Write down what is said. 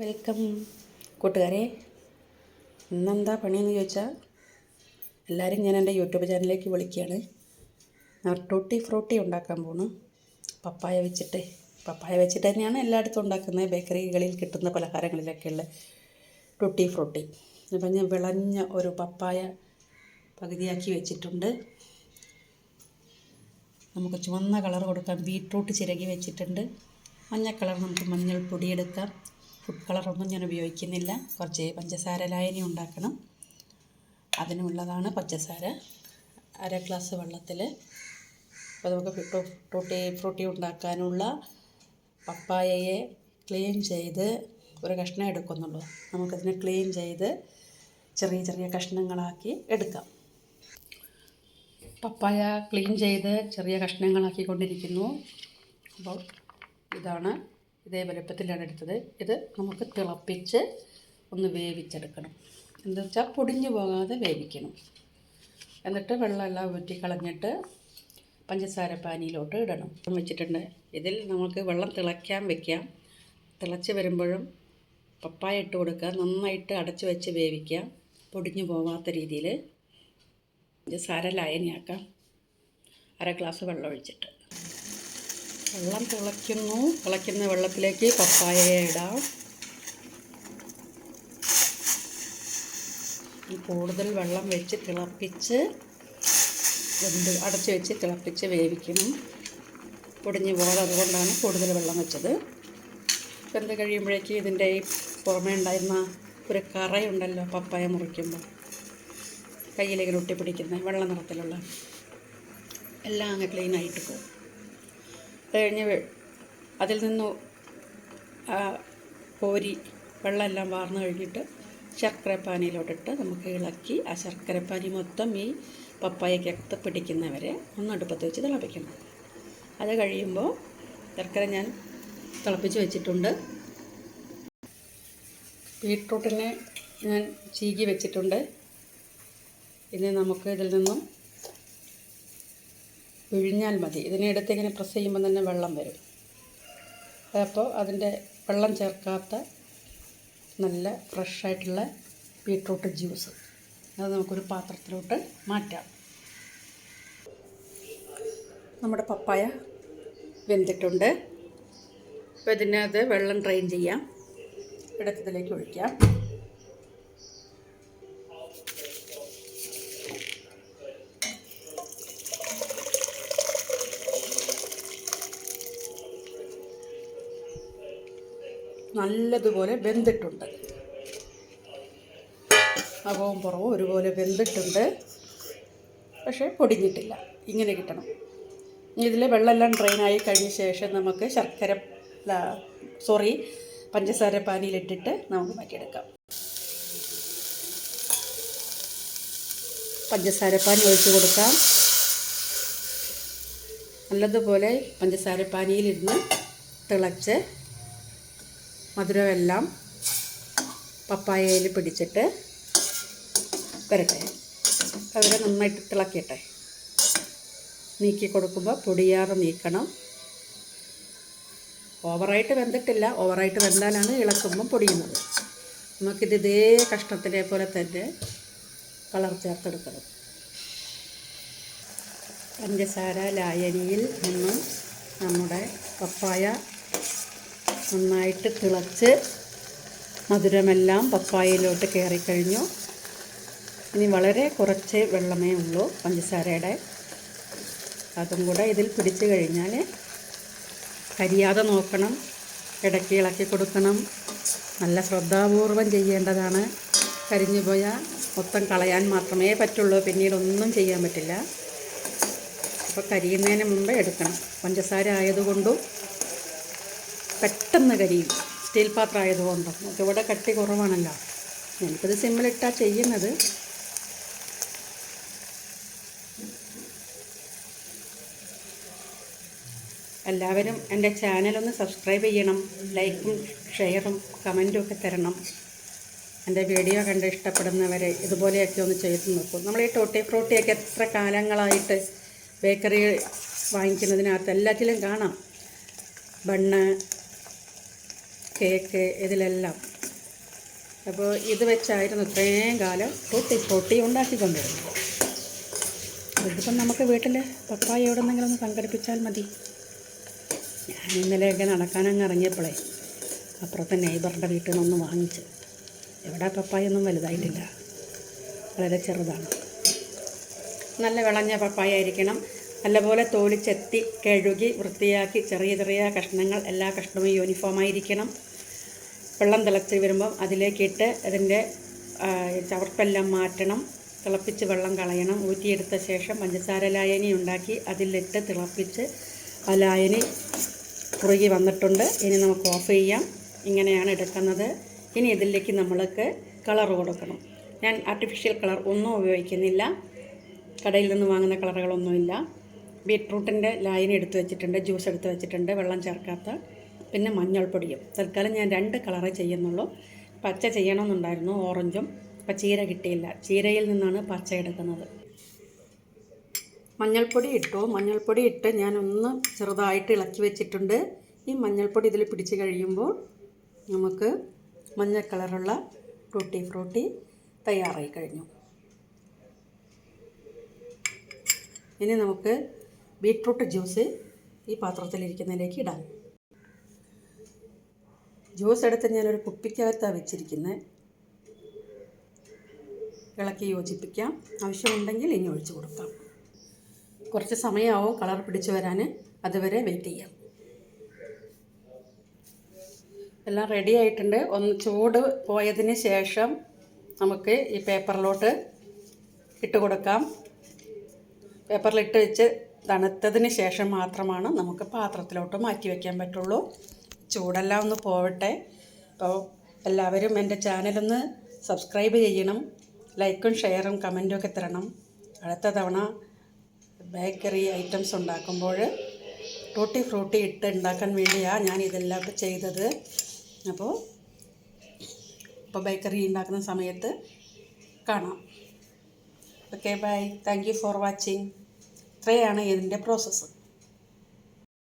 Welcome കൂട്ടുകാരെ. ഇന്നെന്താ പണിയെന്ന് ചോദിച്ചാൽ എല്ലാവരും ഞാൻ എന്റെ യൂട്യൂബ് ചാനലിലേക്ക് വിളിക്കുകയാണ്. നട്ടൂട്ടി ടൂട്ടി ഫ്രൂട്ടി ഉണ്ടാക്കാൻ പോണു. പപ്പായ വെച്ചിട്ട് പപ്പായ വെച്ചിട്ട് തന്നെയാണ് എല്ലായിടത്തും ഉണ്ടാക്കുന്നത്. ബേക്കറികളിൽ കിട്ടുന്ന പലഹാരങ്ങളിലൊക്കെയുള്ള ടുട്ടി ഫ്രൂട്ടി. അപ്പം ഞാൻ വിളഞ്ഞ ഒരു പപ്പായ പകുതിയാക്കി വെച്ചിട്ടുണ്ട്. നമുക്ക് ചുവന്ന കളർ കൊടുക്കാം. ബീട്രൂട്ട് ചിരകി വെച്ചിട്ടുണ്ട്. മഞ്ഞ കളർ നമുക്ക് മഞ്ഞൾപ്പൊടി എടുക്കാം. ഫുഡ് കളറൊന്നും ഞാൻ ഉപയോഗിക്കുന്നില്ല. കുറച്ച് പഞ്ചസാര ലായനി ഉണ്ടാക്കണം. അതിനുള്ളതാണ് പഞ്ചസാര. അര ഗ്ലാസ് വെള്ളത്തിൽ അപ്പോൾ നമുക്ക് ഫ്രൂട്ടി ഫ്രൂട്ടി ഫ്രൂട്ടി ഉണ്ടാക്കാനുള്ള പപ്പായയെ ക്ലീൻ ചെയ്ത് ഒരു കഷ്ണം എടുക്കുന്നുള്ളൂ. നമുക്കതിനെ ക്ലീൻ ചെയ്ത് ചെറിയ ചെറിയ കഷ്ണങ്ങളാക്കി എടുക്കാം. പപ്പായ ക്ലീൻ ചെയ്ത് ചെറിയ കഷ്ണങ്ങളാക്കി കൊണ്ടിരിക്കുന്നു അപ്പോൾ ഇതാണ് ഇതേ വലുപ്പത്തിലാണ് എടുത്തത്. ഇത് നമുക്ക് തിളപ്പിച്ച് ഒന്ന് വേവിച്ചെടുക്കണം. എന്താ വെച്ചാൽ പൊടിഞ്ഞു പോകാതെ വേവിക്കണം. എന്നിട്ട് വെള്ളമെല്ലാം ഊറ്റി കളഞ്ഞിട്ട് പഞ്ചസാര പാനിയിലോട്ട് ഇടണം. വെച്ചിട്ടുണ്ട്. ഇതിൽ നമുക്ക് വെള്ളം തിളയ്ക്കാൻ വെക്കാം. തിളച്ച് വരുമ്പോഴും പപ്പായ ഇട്ട് കൊടുക്കുക. നന്നായിട്ട് അടച്ചു വെച്ച് വേവിക്കുക പൊടിഞ്ഞു പോവാത്ത രീതിയിൽ. പഞ്ചസാര ലായനിയാക്കാം. അര ഗ്ലാസ് വെള്ളം ഒഴിച്ചിട്ട്. വെള്ളം തിളയ്ക്കുന്നു. തിളയ്ക്കുന്ന വെള്ളത്തിലേക്ക് പപ്പായയെ ഇടാം. കൂടുതൽ വെള്ളം വെച്ച് തിളപ്പിച്ച് വെന്ത് അടച്ച് വെച്ച് തിളപ്പിച്ച് വേവിക്കണം. പൊടിഞ്ഞ് പോകാതെ അതുകൊണ്ടാണ് കൂടുതൽ വെള്ളം വെച്ചത്. വെന്ത് കഴിയുമ്പോഴേക്ക് ഇതിന്റെ ഈ പുറമേ ഉണ്ടായിരുന്ന ഒരു കറയുണ്ടല്ലോ പപ്പായ മുറിക്കുമ്പോൾ. കയ്യിലേക്ക് ഒട്ടി പിടിക്കുന്ന വെള്ള നിറത്തിലുള്ള. എല്ലാം അങ്ങ് ക്ലീൻ ആയിട്ട് പോകും. അത് കഴിഞ്ഞ് അതിൽ നിന്ന് കോരി വെള്ളമെല്ലാം വാർന്നു കഴിഞ്ഞിട്ട് ശർക്കരപ്പാനിയിലോട്ടിട്ട് നമുക്ക് ഇളക്കി ആ ശർക്കരപ്പാനി മൊത്തം ഈ പപ്പായക്കകത്ത് പിടിക്കുന്നവരെ ഒന്ന് അടുപ്പത്ത് വെച്ച് തിളപ്പിക്കണം. അത് കഴിയുമ്പോൾ ശർക്കര ഞാൻ തിളപ്പിച്ച് വെച്ചിട്ടുണ്ട്. ബീട്രൂട്ടിനെ ഞാൻ ചീകി വെച്ചിട്ടുണ്ട്. ഇനി നമുക്ക് ഇതിൽ നിന്നും പിഴിഞ്ഞാൽ മതി. ഇതിനെ എടുത്ത് ഇങ്ങനെ പ്രസ് ചെയ്യുമ്പോൾ തന്നെ വെള്ളം വരും. അപ്പോൾ അതിന്റെ വെള്ളം ചേർക്കാത്ത നല്ല ഫ്രഷായിട്ടുള്ള ബീട്രൂട്ട് ജ്യൂസ് അത് നമുക്കൊരു പാത്രത്തിലോട്ട് മാറ്റാം. നമ്മുടെ പപ്പായ വെന്തിട്ടുണ്ട്. അപ്പോൾ ഇതിനകത്ത് വെള്ളം ഡ്രെയിൻ ചെയ്യാം. എടുത്തതിലേക്ക് ഒഴിക്കാം. നല്ലതുപോലെ വെന്തിട്ടുണ്ട്. അകവും പുറവും ഒരുപോലെ വെന്തിട്ടുണ്ട്. പക്ഷേ പൊടിഞ്ഞിട്ടില്ല. ഇങ്ങനെ കിട്ടണം. ഇനി ഇതിൽ വെള്ളമെല്ലാം ഡ്രെയിനായി കഴിഞ്ഞ ശേഷം നമുക്ക് ശർക്കര സോറി പഞ്ചസാര പാനിയിലിട്ടിട്ട് നമുക്ക് മാറ്റിയെടുക്കാം. പഞ്ചസാര പാനി ഒഴിച്ച് കൊടുക്കാം. നല്ലതുപോലെ പഞ്ചസാര പാനിയിലിരുന്ന് തിളച്ച് മധുരമെല്ലാം പപ്പായയിൽ പിടിച്ചിട്ട് വരട്ടെ. അതിനെ നന്നായിട്ട് തിളക്കിയിട്ടെ നീക്കി കൊടുക്കുമ്പോൾ പൊടിയാതെ നീക്കണം. ഓവറായിട്ട് വെന്തിട്ടില്ല. ഓവറായിട്ട് വെന്താലാണ് ഇളക്കുമ്പം പൊടിയുന്നത്. നമുക്കിത് ഇതേ കഷ്ണത്തിനെ പോലെ തന്നെ കളർ ചേർത്തെടുക്കണം. പഞ്ചസാര ലായനിയിൽ നിന്നും നമ്മുടെ പപ്പായ നന്നായിട്ട് തിളച്ച് മധുരമെല്ലാം പപ്പായയിലോട്ട് കയറിക്കഴിഞ്ഞു. ഇനി വളരെ കുറച്ച് വെള്ളമേ ഉള്ളൂ പഞ്ചസാരയുടെ. അതും കൂടെ ഇതിൽ പിടിച്ചു കഴിഞ്ഞാൽ കരിയാതെ നോക്കണം ഇടയ്ക്ക് ഇളക്കി കൊടുക്കണം. നല്ല ശ്രദ്ധാപൂർവം ചെയ്യേണ്ടതാണ്. കരിഞ്ഞു പോയാൽ മൊത്തം കളയാൻ മാത്രമേ പറ്റുള്ളൂ പിന്നീട് ഒന്നും ചെയ്യാൻ പറ്റില്ല. അപ്പോൾ കരിയുന്നതിന് മുമ്പേ എടുക്കണം. പഞ്ചസാര ആയതുകൊണ്ടും പെട്ടെന്ന് കരിയും. സ്റ്റീൽ പാത്രം ആയതുകൊണ്ടും നമുക്ക് ഇവിടെ കട്ടി കുറവാണല്ലോ. ഞാനിപ്പോൾ ഇത് സിമ്മിലിട്ടാണ് ചെയ്യുന്നത്. എല്ലാവരും എന്റെ ചാനലൊന്ന് സബ്സ്ക്രൈബ് ചെയ്യണം. ലൈക്കും ഷെയറും കമന്റും ഒക്കെ തരണം. എന്റെ വീഡിയോ കണ്ട് ഇഷ്ടപ്പെടുന്നവരെ ഇതുപോലെയൊക്കെ ഒന്ന് ചെയ്ത് നോക്കും. നമ്മൾ ഈ ടോട്ടി ഫ്രൂട്ടിയൊക്കെ എത്ര കാലങ്ങളായിട്ട് ബേക്കറി വാങ്ങിക്കുന്നതിനകത്ത് എല്ലാറ്റിലും കാണാം. ബണ്ണ് കേക്ക് ഇതിലെല്ലാം. അപ്പോൾ ഇത് വെച്ചായിരുന്നു ഇത്രയും കാലം പൊട്ടി പൊട്ടി ഉണ്ടാക്കിക്കൊണ്ടിരുന്നത്. ഇതിപ്പം നമുക്ക് വീട്ടിൽ പപ്പായ എവിടെ നിന്നെങ്കിലും ഒന്ന് സംഘടിപ്പിച്ചാൽ മതി. ഞാൻ ഇന്നലെയൊക്കെ നടക്കാനങ്ങ് ഇറങ്ങിയപ്പോഴേ അപ്പുറത്തെ നെയ്ബറുടെ വീട്ടിൽ നിന്നൊന്ന് വാങ്ങിച്ച്. എവിടെ പപ്പായൊന്നും വലുതായിട്ടില്ല. വളരെ ചെറുതാണ്. നല്ല വിളഞ്ഞ പപ്പായ ആയിരിക്കണം നല്ലപോലെ തോലിച്ചെത്തി കഴുകി വൃത്തിയാക്കി ചെറിയ ചെറിയ കഷ്ണങ്ങൾ എല്ലാ കഷ്ണവും യൂണിഫോമായിരിക്കണം. വെള്ളം തിളച്ച് വരുമ്പം അതിലേക്കിട്ട് അതിന്റെ ചവർപ്പെല്ലാം മാറ്റണം. തിളപ്പിച്ച് വെള്ളം കളയണം. ഊറ്റിയെടുത്ത ശേഷം പഞ്ചസാര ലായനി ഉണ്ടാക്കി അതിലിട്ട് തിളപ്പിച്ച് ആ ലായനി കുറുകി വന്നിട്ടുണ്ട്. ഇനി നമുക്ക് ഓഫ് ചെയ്യാം. ഇങ്ങനെയാണ് എടുക്കുന്നത്. ഇനി ഇതിലേക്ക് നമ്മൾക്ക് കളർ കൊടുക്കണം. ഞാൻ ആർട്ടിഫിഷ്യൽ കളർ ഒന്നും ഉപയോഗിക്കുന്നില്ല. കടയിൽ നിന്ന് വാങ്ങുന്ന കളറുകളൊന്നുമില്ല ബീട്രൂട്ടിന്റെ ലായനി എടുത്ത് വെച്ചിട്ടുണ്ട് ജ്യൂസ് എടുത്ത് വെച്ചിട്ടുണ്ട് വെള്ളം ചേർക്കാത്ത. പിന്നെ മഞ്ഞൾപ്പൊടിയും. തൽക്കാലം ഞാൻ രണ്ട് കളറേ ചെയ്യുന്നുള്ളൂ. പച്ച ചെയ്യണമെന്നുണ്ടായിരുന്നു ഓറഞ്ചും. അപ്പം ചീര കിട്ടിയില്ല. ചീരയിൽ നിന്നാണ് പച്ച എടുക്കുന്നത്. മഞ്ഞൾപ്പൊടി ഇട്ടു. മഞ്ഞൾപ്പൊടി ഇട്ട് ഞാനൊന്ന് ചെറുതായിട്ട് ഇളക്കി വെച്ചിട്ടുണ്ട്. ഈ മഞ്ഞൾപ്പൊടി ഇതിൽ പിടിച്ച് കഴിയുമ്പോൾ നമുക്ക് മഞ്ഞ കളറുള്ള ടൂട്ടി ഫ്രൂട്ടി തയ്യാറായി കഴിഞ്ഞു. ഇനി നമുക്ക് ബീട്രൂട്ട് ജ്യൂസ് ഈ പാത്രത്തിലിരിക്കുന്നതിലേക്ക് ഇടാം. ജ്യൂസ് എടുത്ത് ഞാനൊരു കുപ്പിക്കകത്താണ് വെച്ചിരിക്കുന്നത് ഇളക്കി യോജിപ്പിക്കാം. ആവശ്യമുണ്ടെങ്കിൽ ഇനി ഒഴിച്ചു കൊടുക്കാം. കുറച്ച് സമയമാവും കളർ പിടിച്ചു വരാൻ അതുവരെ വെയിറ്റ് ചെയ്യാം. എല്ലാം റെഡി ആയിട്ടുണ്ട്. ഒന്ന് ചൂട് പോയതിന് ശേഷം നമുക്ക് ഈ പേപ്പറിലോട്ട് ഇട്ട് കൊടുക്കാം. പേപ്പറിലിട്ട് വെച്ച് തണുത്തതിന് ശേഷം മാത്രമാണ് നമുക്ക് പാത്രത്തിലോട്ട് മാറ്റി വയ്ക്കാൻ പറ്റുള്ളൂ. ചൂടെല്ലാം ഒന്ന് പോവട്ടെ. അപ്പോൾ എല്ലാവരും എന്റെ ചാനലൊന്ന് സബ്സ്ക്രൈബ് ചെയ്യണം. ലൈക്കും ഷെയറും കമന്റും ഒക്കെ തരണം. അടുത്ത തവണ ബേക്കറി ഐറ്റംസ് ഉണ്ടാക്കുമ്പോൾ ടൂട്ടി ഫ്രൂട്ടി ഇട്ട് ഉണ്ടാക്കാൻ വേണ്ടിയാണ് ഞാൻ ഇതെല്ലാം ചെയ്തത്. അപ്പോൾ ഇപ്പോൾ ബേക്കറി ഉണ്ടാക്കുന്ന സമയത്ത് കാണാം. Okay bye thank you for watching ഇത്രയാണ് ഇതിന്റെ പ്രോസസ്സ്